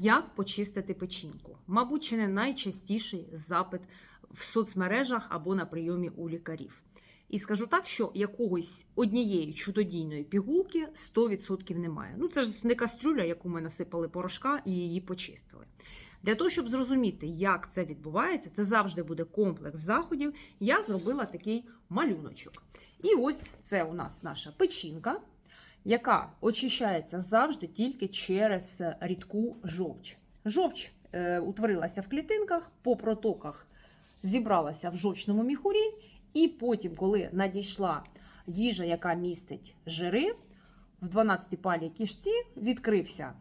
Як почистити печінку? Мабуть, чи не найчастіший запит в соцмережах або на прийомі у лікарів. І скажу так, що якогось однієї чудодійної пігулки 100% немає. Ну це ж не кастрюля, яку ми насипали порошка і її почистили. Для того, щоб зрозуміти, як це відбувається, це завжди буде комплекс заходів. Я зробила такий малюночок. І ось це у нас наша печінка, яка очищається завжди тільки через рідку жовч. Жовч е, утворилася в клітинках, по протоках зібралася в жовчному міхурі, і потім, коли надійшла їжа, яка містить жири, в 12-палій кишці відкрився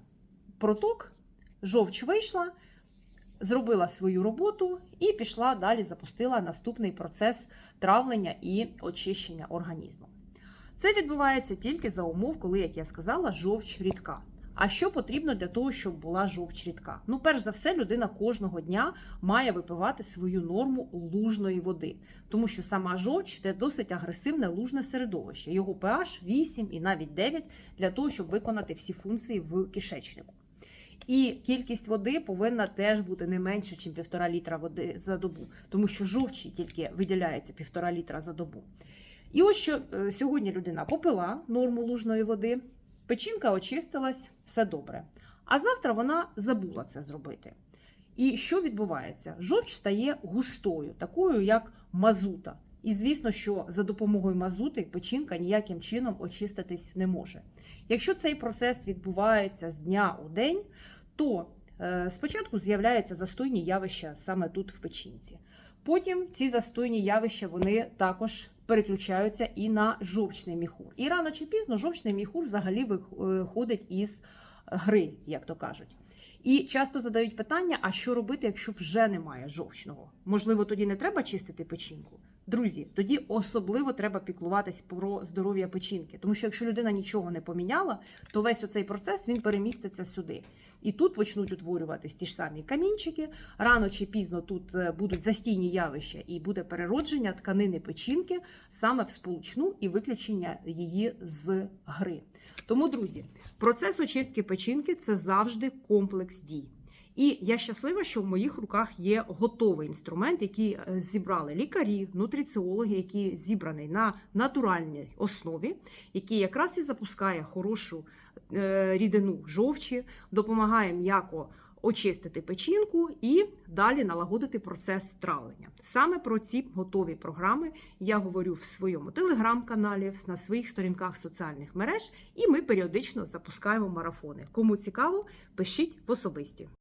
проток, жовч вийшла, зробила свою роботу і пішла далі, запустила наступний процес травлення і очищення організму. Це відбувається тільки за умов, коли, як я сказала, жовч рідка. А що потрібно для того, щоб була жовч рідка? Ну, перш за все, людина кожного дня має випивати свою норму лужної води, тому що сама жовч це досить агресивне лужне середовище. Його pH 8 і навіть 9 для того, щоб виконати всі функції в кишечнику. І кількість води повинна теж бути не менше, ніж півтора літра води за добу, тому що жовчі тільки виділяється півтора літра за добу. І ось що е, сьогодні людина попила норму лужної води, печінка очистилась, все добре. А завтра вона забула це зробити. І що відбувається? Жовч стає густою, такою, як мазута. І звісно, що за допомогою мазути печінка ніяким чином очиститись не може. Якщо цей процес відбувається з дня у день, то е, спочатку з'являються застойні явища саме тут в печінці. Потім ці застойні явища вони також переключаються і на жовчний міхур. І рано чи пізно жовчний міхур взагалі виходить із гри, як то кажуть. І часто задають питання: а що робити, якщо вже немає жовчного? Можливо, тоді не треба чистити печінку. Друзі, тоді особливо треба піклуватись про здоров'я печінки, тому що якщо людина нічого не поміняла, то весь оцей процес він переміститься сюди. І тут почнуть утворюватись ті ж самі камінчики. Рано чи пізно тут е, будуть застійні явища, і буде переродження тканини печінки саме в сполучну і виключення її з гри. Тому, друзі, процес очистки печінки це завжди комплекс дій. І я щаслива, що в моїх руках є готовий інструмент, який е, зібрали лікарі, нутриціологи, який зібраний на натуральній основі, який якраз і запускає хорошу е, рідину жовчі, допомагає м'яко очистити печінку і далі налагодити процес травлення. Саме про ці готові програми я говорю в своєму телеграм-каналі, на своїх сторінках соціальних мереж, і ми періодично запускаємо марафони. Кому цікаво, пишіть в особисті.